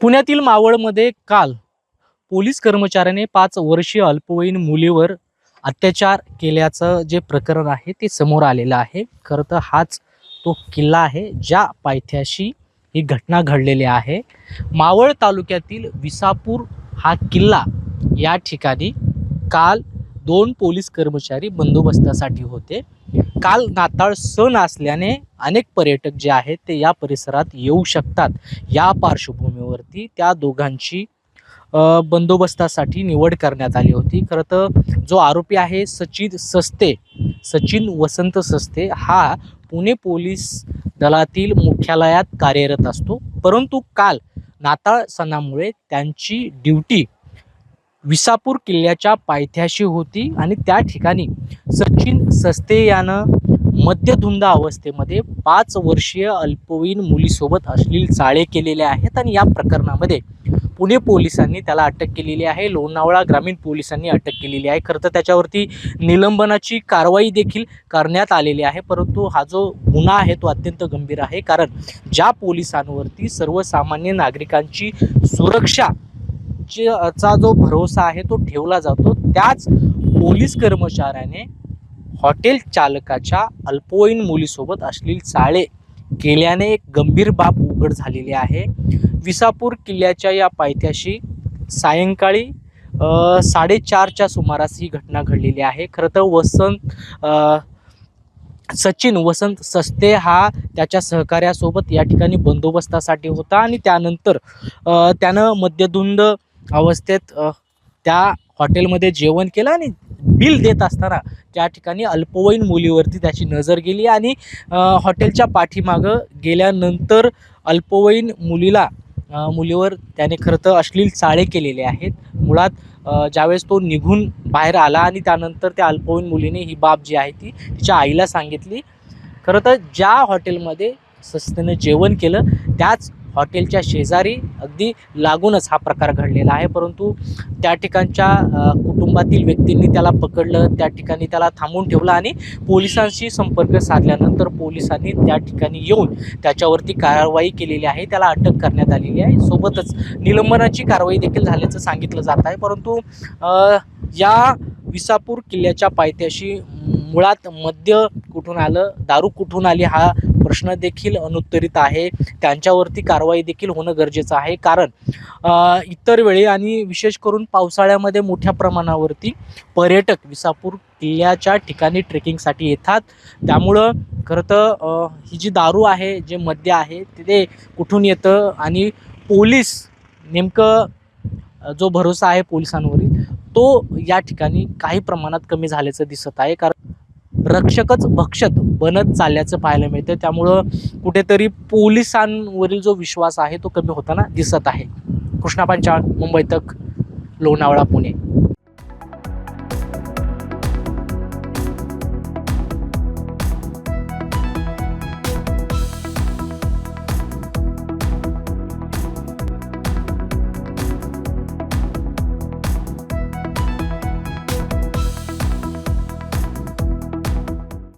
पुण्यातील मावळमध्ये काल पोलीस कर्मचाऱ्याने पाच वर्षीय अल्पवयीन मुलीवर अत्याचार केल्याचं जे प्रकरण आहे ते समोर आलेलं आहे. खरं तर हाच तो किल्ला आहे ज्या पायथ्याशी ही घटना घडलेली आहे. मावळ तालुक्यातील विसापूर हा किल्ला या ठिकाणी काल दोन पोलीस कर्मचारी बंदोबस्तासाठी होते. काल नाताळ सण असल्याने अनेक पर्यटक जे आहेत ते या परिसरात येऊ शकतात. या पार्श्वभूमीवरती त्या दोघांची बंदोबस्तासाठी निवड करण्यात आली होती. खरं तर जो आरोपी आहे सचिन सस्ते सचिन वसंत सस्ते हा पुणे पोलीस दलातील मुख्यालयात कार्यरत असतो. परंतु काल नाताळ सणामुळे त्यांची ड्युटी विसापूर किल्ल्याच्या पायथ्याशी होती आणि त्या ठिकाणी सचिन सस्ते यानं मध्यधुंद अवस्थेमध्ये पाच वर्षीय अल्पवयीन मुलीसोबत अश्लील चाळे केलेले आहेत आणि या प्रकरणामध्ये पुणे पोलिसांनी त्याला अटक केलेली आहे. लोणावळा ग्रामीण पोलिसांनी अटक केलेली आहे. खरं तर त्याच्यावरती निलंबनाची कारवाई देखील करण्यात आलेली आहे. परंतु हा जो गुन्हा आहे तो अत्यंत गंभीर आहे. कारण ज्या पोलिसांवरती सर्वसामान्य नागरिकांची सुरक्षा चा जो भरोसा आहे तो ठेवला जातो. त्याच पोलीस कर्मचाऱ्याने हॉटेल चालकाच्या अल्पवयीन मुलीसोबत अश्लील चाळे केल्याने एक गंभीर बाब उघड झालेली आहे. विसापूर किल्ल्याच्या या पायथ्याशी सायंकाळी साडेचारच्या सुमारास ही घटना घडलेली आहे. खरं तर वसंत सचिन वसंत सस्ते हा त्याच्या सहकार्यासोबत या ठिकाणी बंदोबस्तासाठी होता आणि त्यानंतर त्यानं मद्यधुंद अवस्थेत त्या हॉटेलमध्ये जेवण केलं आणि बिल देत असताना त्या ठिकाणी अल्पवयीन मुलीवरती त्याची नजर गेली आणि हॉटेलच्या पाठीमागं गेल्यानंतर अल्पवयीन मुलीला मुलीवर त्याने खरं तर अश्लील चाळे केलेले आहेत. मुळात ज्यावेळेस तो निघून बाहेर आला आणि त्यानंतर त्या अल्पवयीन मुलीने ही बाब जी आहे ती तिच्या आईला सांगितली. खरं तर ज्या हॉटेलमध्ये सस्तेनं जेवण केलं त्याच हॉटेलच्या शेजारी अगदी लागूनच हा प्रकार घडलेला आहे. परंतु त्या ठिकाणच्या कुटुंबातील व्यक्तींनी त्याला पकडलं त्या ठिकाणी त्याला थांबून ठेवलं आणि पोलिसांशी संपर्क साधल्यानंतर पोलिसांनी त्या ठिकाणी येऊन त्याच्यावरती कारवाई केलेली आहे. त्याला अटक करण्यात आलेली आहे. सोबतच निलंबनाची कारवाई देखील झाल्याचं सांगितलं जात आहे. परंतु या विसापूर किल्ल्याच्या पायथ्याशी मुळात मद्य कुठून आलं दारू कुठून आली हा प्रश्न देखील अनुत्तरित आहे. त्यांच्यावरती कारवाई देखील होणं गरजेचं आहे. कारण इतर वेळी आणि विशेष करून पावसाळ्यामध्ये मोठ्या प्रमाणावरती पर्यटक विसापूर किल्ल्याच्या ठिकाणी ट्रेकिंगसाठी येतात. त्यामुळं खरं तर ही जी दारू आहे जे मद्य आहे ते कुठून येतं आणि पोलीस नेमकं जो भरोसा आहे पोलिसांवरील तो या ठिकाणी काही प्रमाणात कमी झाल्याचं दिसत आहे. कारण रक्षकच भक्षक बनत चालल्याचं पाहायला मिळतं त्यामुळं कुठेतरी पोलिसांवरील जो विश्वास आहे तो कमी होताना दिसत आहे. कृष्णा पांचाळ मुंबई तक लोणावळा पुणे.